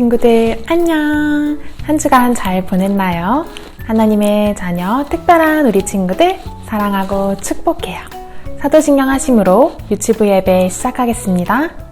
친구들 안녕! 한 주간 잘 보냈나요? 하나님의 자녀 특별한 우리 친구들 사랑하고 축복해요. 사도신경 하심으로 유튜브 예배 시작하겠습니다.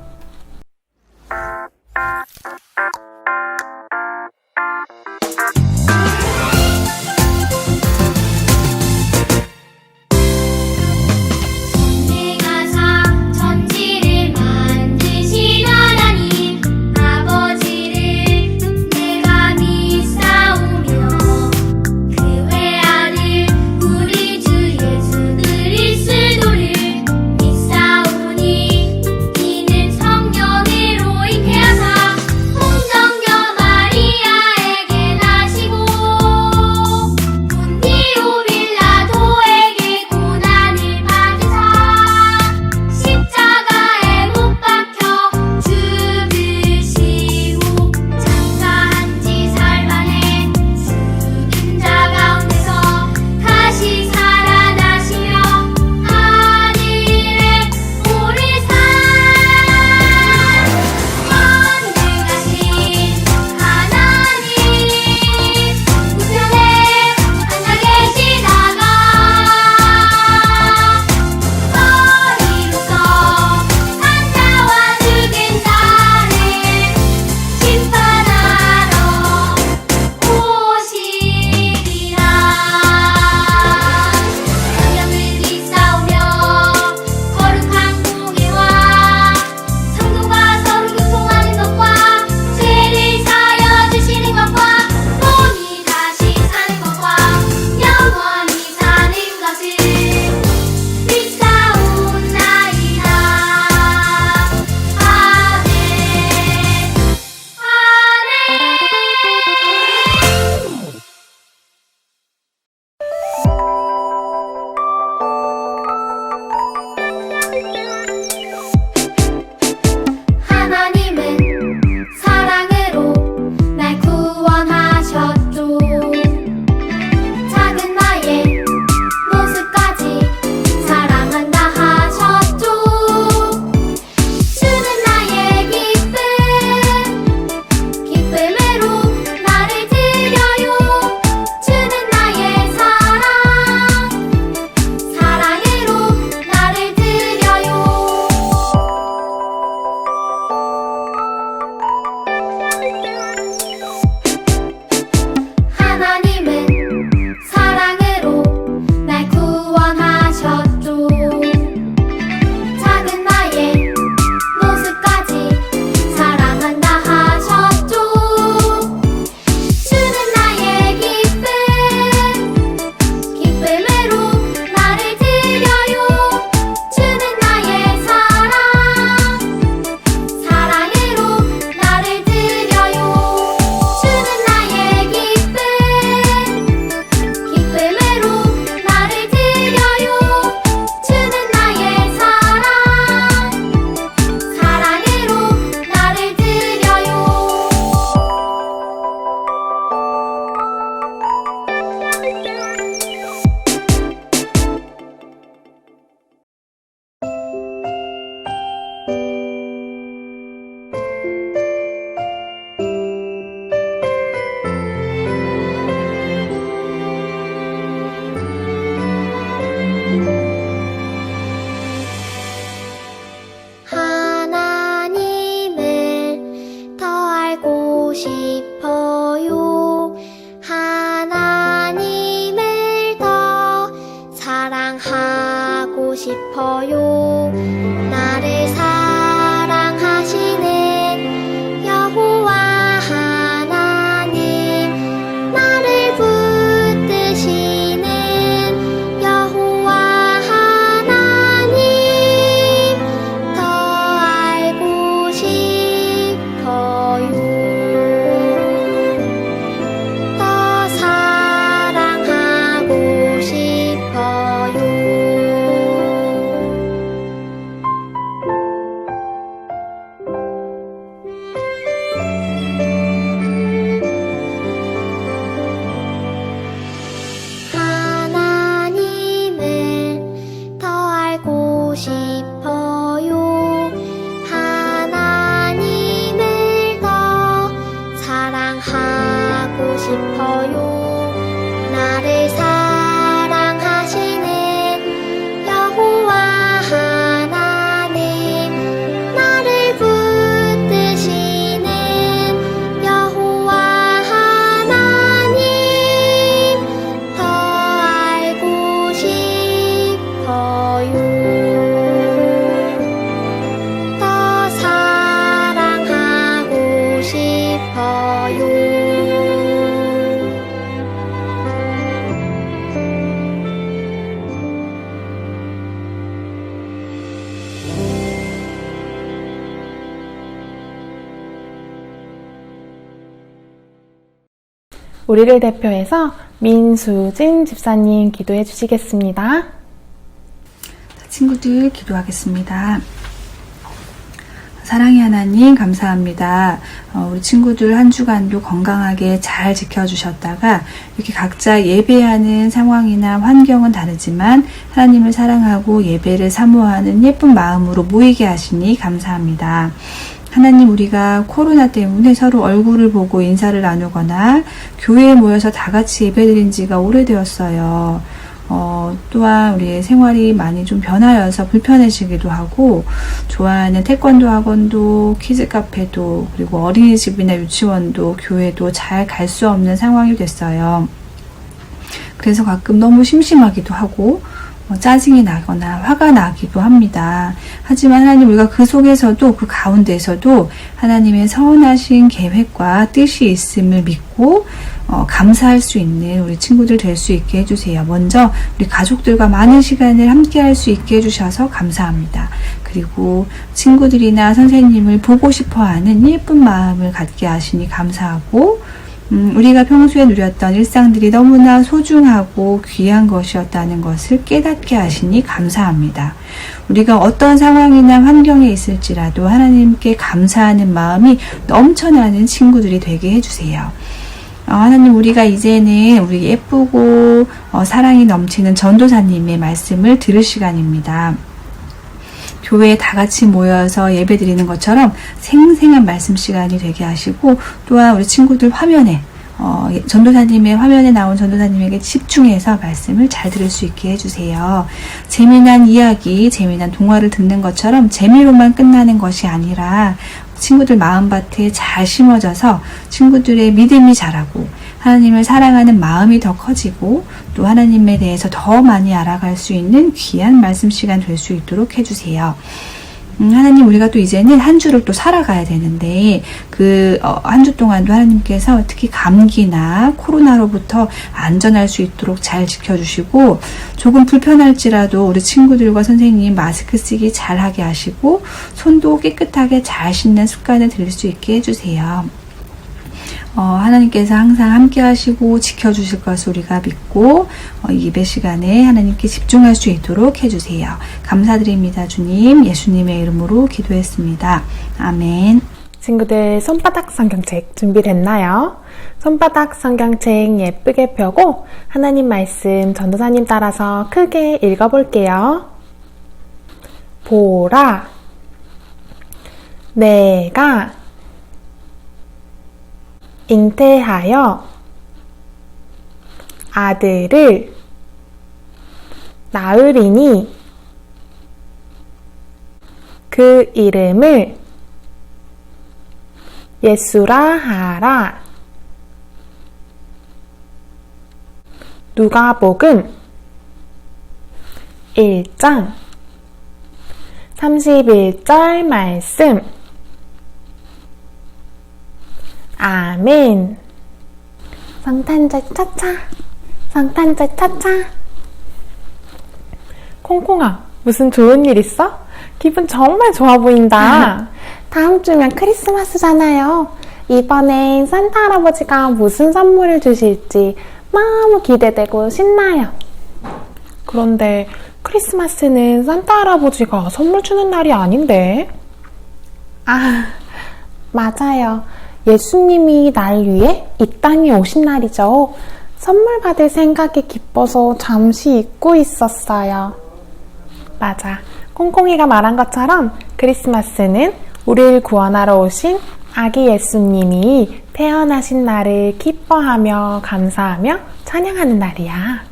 우리를 대표해서 민수진 집사님 기도해 주시겠습니다. 친구들 기도하겠습니다. 사랑의 하나님 감사합니다. 어, 우리 친구들 한 주간도 건강하게 잘 지켜주셨다가 이렇게 각자 예배하는 상황이나 환경은 다르지만 하나님을 사랑하고 예배를 사모하는 예쁜 마음으로 모이게 하시니 감사합니다. 하나님 우리가 코로나 때문에 서로 얼굴을 보고 인사를 나누거나 교회에 모여서 다 같이 예배드린 지가 오래되었어요. 어, 또한 우리의 생활이 많이 좀 변하여서 불편해지기도 하고, 좋아하는 태권도 학원도, 키즈 카페도, 그리고 어린이집이나 유치원도, 교회도 잘 갈 수 없는 상황이 됐어요. 그래서 가끔 너무 심심하기도 하고, 어, 짜증이 나거나 화가 나기도 합니다. 하지만 하나님 우리가 그 속에서도 그 가운데서도 하나님의 선하신 계획과 뜻이 있음을 믿고 어, 감사할 수 있는 우리 친구들 될 수 있게 해주세요. 먼저 우리 가족들과 많은 시간을 함께 할 수 있게 해주셔서 감사합니다. 그리고 친구들이나 선생님을 보고 싶어 하는 예쁜 마음을 갖게 하시니 감사하고 음, 우리가 평소에 누렸던 일상들이 너무나 소중하고 귀한 것이었다는 것을 깨닫게 하시니 감사합니다. 우리가 어떤 상황이나 환경에 있을지라도 하나님께 감사하는 마음이 넘쳐나는 친구들이 되게 해주세요. 어, 하나님, 우리가 이제는 우리 예쁘고 어, 사랑이 넘치는 전도사님의 말씀을 들을 시간입니다. 교회에 다 같이 모여서 예배 드리는 것처럼 생생한 말씀 시간이 되게 하시고 또한 우리 친구들 화면에 어, 전도사님의 화면에 나온 전도사님에게 집중해서 말씀을 잘 들을 수 있게 해주세요. 재미난 이야기, 재미난 동화를 듣는 것처럼 재미로만 끝나는 것이 아니라 친구들 마음밭에 잘 심어져서 친구들의 믿음이 자라고 하나님을 사랑하는 마음이 더 커지고 또 하나님에 대해서 더 많이 알아갈 수 있는 귀한 말씀 시간 될 수 있도록 해주세요. 음, 하나님 우리가 또 이제는 한 주를 또 살아가야 되는데 그 한 주 동안도 하나님께서 특히 감기나 코로나로부터 안전할 수 있도록 잘 지켜주시고 조금 불편할지라도 우리 친구들과 선생님 마스크 쓰기 잘 하게 하시고 손도 깨끗하게 잘 씻는 습관을 들일 수 있게 해주세요. 어, 하나님께서 항상 함께 하시고 지켜주실 것을 우리가 믿고 어, 이 예배 시간에 하나님께 집중할 수 있도록 해주세요. 감사드립니다. 주님, 예수님의 이름으로 기도했습니다. 아멘. 친구들 손바닥 성경책 준비됐나요? 손바닥 성경책 예쁘게 펴고 하나님 말씀 전도사님 따라서 크게 읽어볼게요. 보라, 내가 잉태하여 아들을 낳으리니 그 이름을 예수라 하라. 누가복음 1장 31절 말씀 아멘. 성탄절 차차 성탄절 차차. 콩콩아 무슨 좋은 일 있어? 기분 정말 좋아 보인다. 다음 주면 크리스마스잖아요. 이번엔 산타 할아버지가 무슨 선물을 주실지 너무 기대되고 신나요. 그런데 크리스마스는 산타 할아버지가 선물 주는 날이 아닌데. 아 맞아요 예수님이 날 위해 이 땅에 오신 날이죠. 선물 받을 생각에 기뻐서 잠시 잊고 있었어요. 맞아. 콩콩이가 말한 것처럼 크리스마스는 우리를 구원하러 오신 아기 예수님이 태어나신 날을 기뻐하며 감사하며 찬양하는 날이야.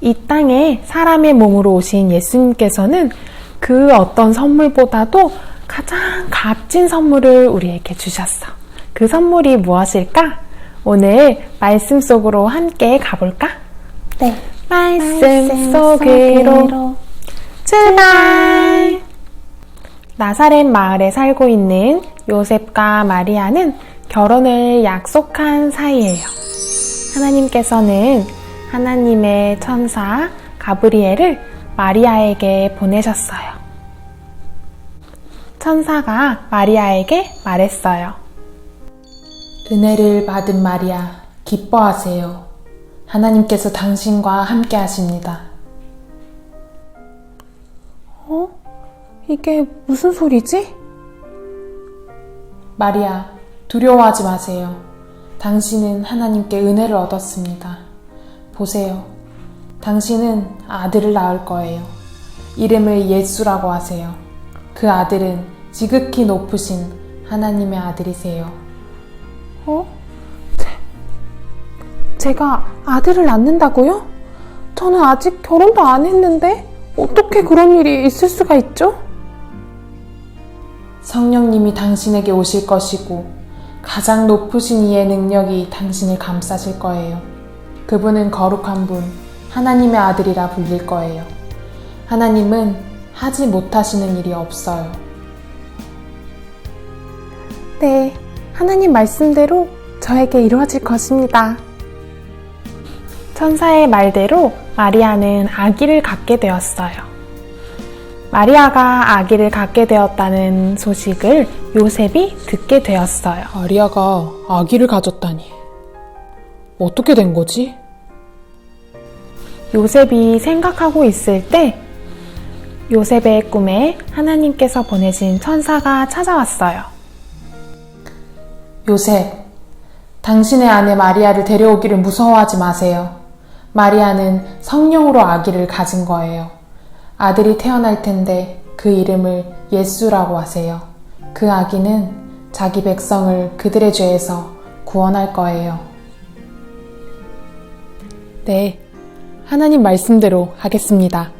이 땅에 사람의 몸으로 오신 예수님께서는 그 어떤 선물보다도 가장 값진 선물을 우리에게 주셨어. 그 선물이 무엇일까? 오늘 말씀 속으로 함께 가볼까? 네. 말씀, 속으로 출발! 나사렛 마을에 살고 있는 요셉과 마리아는 결혼을 약속한 사이예요. 하나님께서는 하나님의 천사 가브리엘을 마리아에게 보내셨어요. 천사가 마리아에게 말했어요. 은혜를 받은 마리아, 기뻐하세요. 하나님께서 당신과 함께 하십니다. 어? 이게 무슨 소리지? 마리아, 두려워하지 마세요. 당신은 하나님께 은혜를 얻었습니다. 보세요. 당신은 아들을 낳을 거예요. 이름을 예수라고 하세요. 그 아들은 지극히 높으신 하나님의 아들이세요. 어? 제, 제가 아들을 낳는다고요? 저는 아직 결혼도 안 했는데 어떻게 그런 일이 있을 수가 있죠? 성령님이 당신에게 오실 것이고 가장 높으신 이의 능력이 당신을 감싸실 거예요. 그분은 거룩한 분, 하나님의 아들이라 불릴 거예요. 하나님은 하지 못하시는 일이 없어요. 네, 하나님 말씀대로 저에게 이루어질 것입니다. 천사의 말대로 마리아는 아기를 갖게 되었어요. 마리아가 아기를 갖게 되었다는 소식을 요셉이 듣게 되었어요. 마리아가 아기를 가졌다니. 어떻게 된 거지? 요셉이 생각하고 있을 때 요셉의 꿈에 하나님께서 보내신 천사가 찾아왔어요. 요셉, 당신의 아내 마리아를 데려오기를 무서워하지 마세요. 마리아는 성령으로 아기를 가진 거예요. 아들이 태어날 텐데 그 이름을 예수라고 하세요. 그 아기는 자기 백성을 그들의 죄에서 구원할 거예요. 네, 하나님 말씀대로 하겠습니다.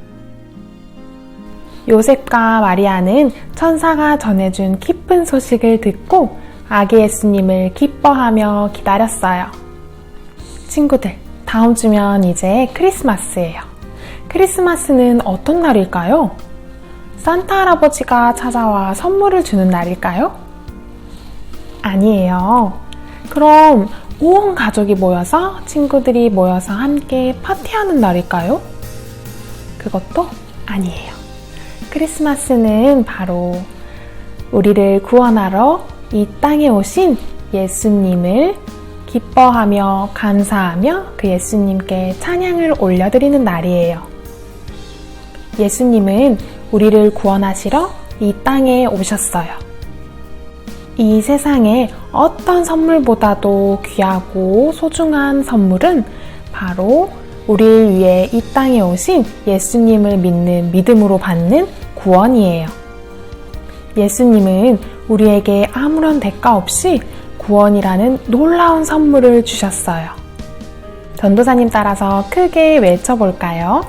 요셉과 마리아는 천사가 전해준 기쁜 소식을 듣고 아기 예수님을 기뻐하며 기다렸어요. 친구들, 다음 주면 이제 크리스마스예요. 크리스마스는 어떤 날일까요? 산타 할아버지가 찾아와 선물을 주는 날일까요? 아니에요. 그럼 온 가족이 모여서 친구들이 모여서 함께 파티하는 날일까요? 그것도 아니에요. 크리스마스는 바로 우리를 구원하러 이 땅에 오신 예수님을 기뻐하며 감사하며 그 예수님께 찬양을 올려드리는 날이에요. 예수님은 우리를 구원하시러 이 땅에 오셨어요. 이 세상에 어떤 선물보다도 귀하고 소중한 선물은 바로 우리를 위해 이 땅에 오신 예수님을 믿는 믿음으로 받는 구원이에요. 예수님은 우리에게 아무런 대가 없이 구원이라는 놀라운 선물을 주셨어요. 전도사님 따라서 크게 외쳐볼까요?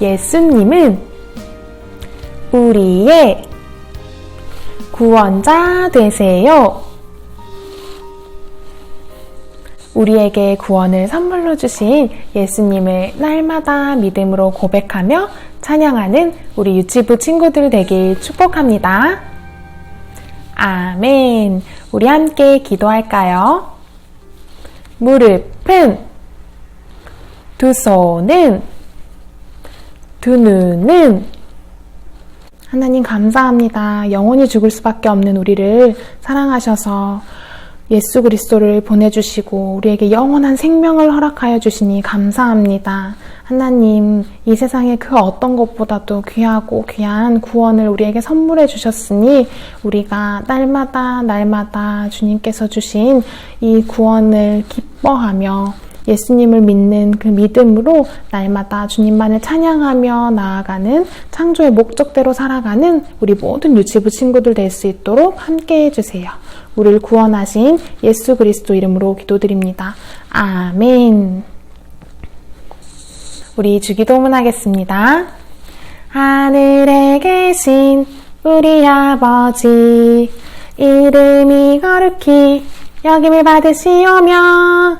예수님은 우리의 구원자 되세요. 우리에게 구원을 선물로 주신 예수님을 날마다 믿음으로 고백하며 찬양하는 우리 유치부 친구들 되길 축복합니다. 아멘. 우리 함께 기도할까요? 무릎은 두 손은 두 눈은 하나님 감사합니다. 영원히 죽을 수밖에 없는 우리를 사랑하셔서 예수 그리스도를 보내주시고 우리에게 영원한 생명을 허락하여 주시니 감사합니다. 하나님, 이 세상의 그 어떤 것보다도 귀하고 귀한 구원을 우리에게 선물해 주셨으니 우리가 날마다 날마다 주님께서 주신 이 구원을 기뻐하며 예수님을 믿는 그 믿음으로 날마다 주님만을 찬양하며 나아가는 창조의 목적대로 살아가는 우리 모든 유치부 친구들 될 수 있도록 함께 해주세요. 우리를 구원하신 예수 그리스도 이름으로 기도드립니다. 아멘. 우리 주기도문 하겠습니다. 하늘에 계신 우리 아버지 이름이 거룩히 여김을 받으시오며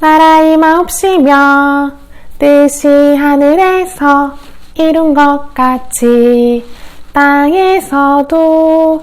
나라의 마옵시며 뜻이 하늘에서 이룬 것 같이 땅에서도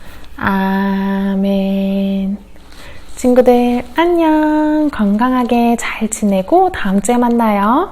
아멘. 친구들 안녕. 건강하게 잘 지내고 다음 주에 만나요.